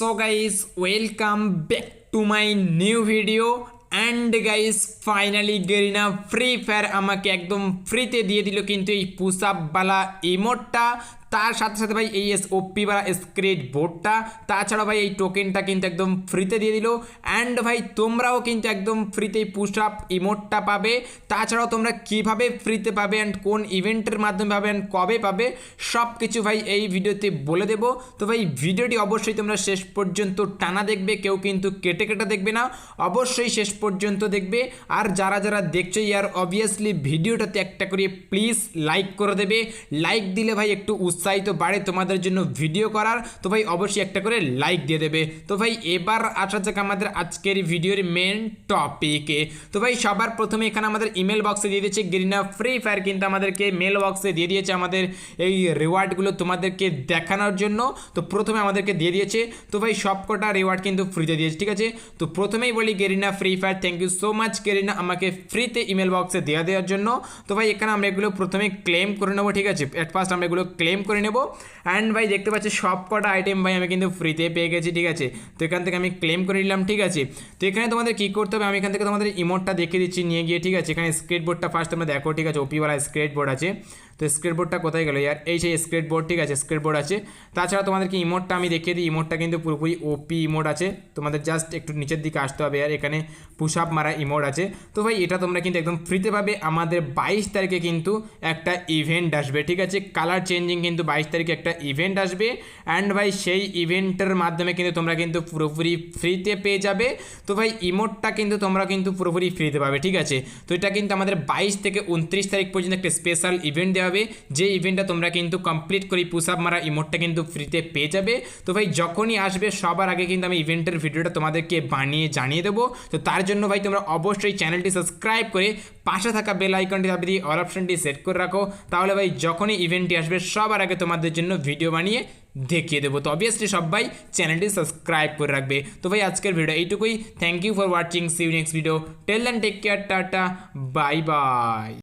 So guys welcome back to my new video and guys finally Garena free fire আমাকে একদম ফ্রিতে দিয়ে দিল কিন্তু এই পুশ আপওয়ালা ইমোটটা তার সাথে সাথে ভাই এই এস ওপি বা স্ক্রেট বোর্ডটা তাছাড়া ভাই এই টোকেনটা কিন্তু একদম ফ্রিতে দিয়ে দিল। অ্যান্ড ভাই তোমরাও কিন্তু একদম ফ্রিতে পুশ আপ ইমোটটা পাবে। তাছাড়াও তোমরা কীভাবে ফ্রিতে পাবে অ্যান্ড কোন ইভেন্টের মাধ্যমে পাবে অ্যান্ড কবে পাবে সব কিছু ভাই এই ভিডিওতে বলে দেবো। তো ভাই ভিডিওটি অবশ্যই তোমরা শেষ পর্যন্ত টানা দেখবে, কেউ কিন্তু কেটে কেটে দেখবে না। অবশ্যই শেষ পর্যন্ত দেখবে। আর যারা যারা দেখছ ইয়ার অবভিয়াসলি ভিডিওটাতে একটা করে প্লিজ লাইক করে দেবে। লাইক দিলে ভাই একটু উৎসাহিত বাড়ে তোমাদের জন্য ভিডিও করার, তো ভাই অবশ্যই একটা করে লাইক দিয়ে দেবে। তো ভাই এবার আসা যাক আমাদের আজকের ভিডিওর মেন টপিকে তো ভাই সবার প্রথমে এখানে আমাদের ইমেল বক্সে দিয়ে দিয়েছে গ্রিনা ফ্রি ফায়ার কিন্তু আমাদেরকে মেল বক্সে দিয়ে দিয়েছে আমাদের এই রিওয়ার্ডগুলো তোমাদেরকে দেখানোর জন্য। তো প্রথমে আমাদেরকে দিয়ে দিয়েছে, তো ভাই সবকটা রিওয়ার্ড কিন্তু ফ্রিতে দিয়েছে, ঠিক আছে? তো প্রথমেই বলি Garena free fire thank you so much Garena আমাকে ফ্রিতে ইমেল বক্সে দেওয়া দেওয়ার জন্য। তো ভাই এখানে আমরা এগুলো প্রথমে ক্লেম করে নেব, ঠিক আছে? অ্যাট ফার্স্ট আমরা এগুলো ক্লেম করে নেব। অ্যান্ড ভাই, দেখতে পাচ্ছি সব কটা আইটেম ভাই আমি কিন্তু ফ্রিতে পেয়ে গেছি, ঠিক আছে? তো এখান থেকে আমি ক্লেম করে নিলাম, ঠিক আছে? তো এখানে তোমাদের কী করতে হবে? আমি এখান থেকে তোমাদের ইমোটটা দেখিয়ে দিচ্ছি, নিয়ে গিয়ে, ঠিক আছে? এখানে স্ক্রেট বোর্ডটা ফার্স্ট তোমরা দেখো, ঠিক আছে? ওপিওয়ালা স্ক্রেট বোর্ড আছে। তো স্ক্রেট বোর্ডটা কোথায় গেলো ইয়ার এই সেই স্ক্রেট বোর্ড ঠিক আছে? স্ক্রেট বোর্ড আছে। তাছাড়া তোমাদেরকে ইমোটটা আমি দেখিয়ে দিই? ইমোটটা কিন্তু পুরোপুরি ওপি ইমোট আছে। তোমাদের জাস্ট একটু নিচের দিকে আসতে হবে আর এখানে পুশ আপ মারা ইমোট আছে। তো ভাই, এটা তোমরা কিন্তু একদম ফ্রিতে পাবে। আমাদের বাইশ তারিখে কিন্তু একটা ইভেন্ট আসবে, ঠিক আছে? কালার চেঞ্জিং কিন্তু বাইশ তারিখে একটা ইভেন্ট আসবে। অ্যান্ড ভাই, সেই ইভেন্টের মাধ্যমে কিন্তু তোমরা কিন্তু পুরোপুরি ফ্রিতে পেয়ে যাবে। তো ভাই ইমোটটা কিন্তু তোমরা কিন্তু পুরোপুরি ফ্রিতে পাবে, ঠিক আছে? তো এটা কিন্তু আমাদের বাইশ থেকে উনত্রিশ তারিখ পর্যন্ত একটা স্পেশাল ইভেন্ট দেওয়া হবে। যে ইভেন্টটা তোমরা কিন্তু কমপ্লিট করে পুশ আপ মারা ইমোটটা কিন্তু ফ্রিতে পেয়ে যাবে। তো ভাই, যখনই আসবে, সবার আগে কিন্তু আমি ইভেন্টের ভিডিওটা তোমাদেরকে বানিয়ে জানিয়ে দেবো। তো তার জন্য ভাই, তোমরা অবশ্যই চ্যানেলটি সাবস্ক্রাইব করে পাশে থাকা বেল আইকনটি দিয়ে অল অপশনটি সেট করে রাখো। তাহলে ভাই, যখনই ইভেন্টটি আসবে, সবার আগে তোমাদের জন্য ভিডিও বানিয়ে দেখিয়ে দেবো। তো অবভিয়াসলি সবাই চ্যানেলটি সাবস্ক্রাইব করে রাখবে। তো ভাই, আজকের ভিডিও এইটুকুই। Thank you for watching see you next video tell and take care tata. Bye bye